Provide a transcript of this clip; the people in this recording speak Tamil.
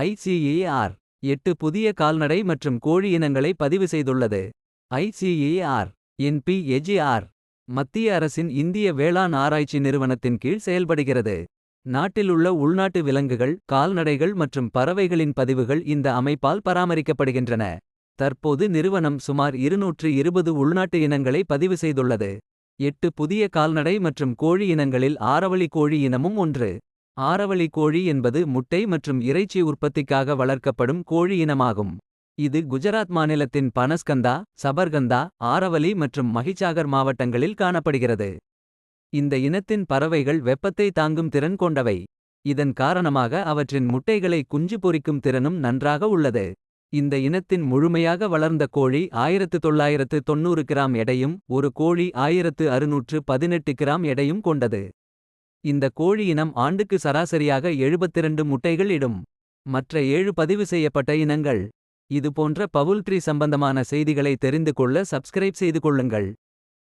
ஐசிஏஆர் எட்டு புதிய கால்நடை மற்றும் கோழி இனங்களை பதிவு செய்துள்ளது. ஐசிஏஆர் என்பிஎஜிஆர் மத்திய அரசின் இந்திய வேளாண் ஆராய்ச்சி நிறுவனத்தின் கீழ் செயல்படுகிறது. நாட்டிலுள்ள உள்நாட்டு விலங்குகள் கால்நடைகள் மற்றும் பறவைகளின் பதிவுகள் இந்த அமைப்பால் பராமரிக்கப்படுகின்றன. தற்போது நிறுவனம் சுமார் இருநூற்று இருபது உள்நாட்டு இனங்களை பதிவு செய்துள்ளது. எட்டு புதிய கால்நடை மற்றும் கோழி இனங்களில் ஆரவழி கோழி இனமும் ஒன்று. ஆரவளி கோழி என்பது முட்டை மற்றும் இறைச்சி உற்பத்திக்காக வளர்க்கப்படும் கோழி இனமாகும். இது குஜராத் மாநிலத்தின் பனஸ்கந்தா சபர்கந்தா ஆரவலி மற்றும் மஹிசாகர் மாவட்டங்களில் காணப்படுகிறது. இந்த இனத்தின் பறவைகள் வெப்பத்தை தாங்கும் திறன் கொண்டவை. இதன் காரணமாக அவற்றின் முட்டைகளை குஞ்சு பொரிக்கும் திறனும் நன்றாக உள்ளது. இந்த இனத்தின் முழுமையாக வளர்ந்த கோழி 1990 கிராம் எடையும். ஒரு கோழி 1618 கிராம் எடையும் கொண்டது. இந்த கோழி இனம் ஆண்டுக்கு சராசரியாக 72 முட்டைகள் இடும். மற்ற ஏழு பதிவு செய்யப்பட்ட இனங்கள். இது போன்ற பவுல்ட்ரி சம்பந்தமான செய்திகளை தெரிந்து கொள்ள சப்ஸ்கிரைப் செய்து கொள்ளுங்கள்.